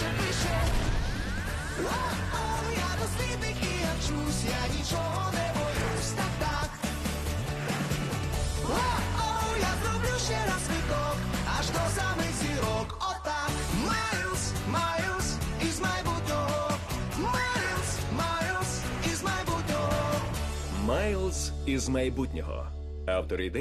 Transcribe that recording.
Я зроблю ще раз відок, аж до самих сірок, отак. Miles, Miles із майбуток. Mais майбуtok. Майлз із майбутнього автор ідеї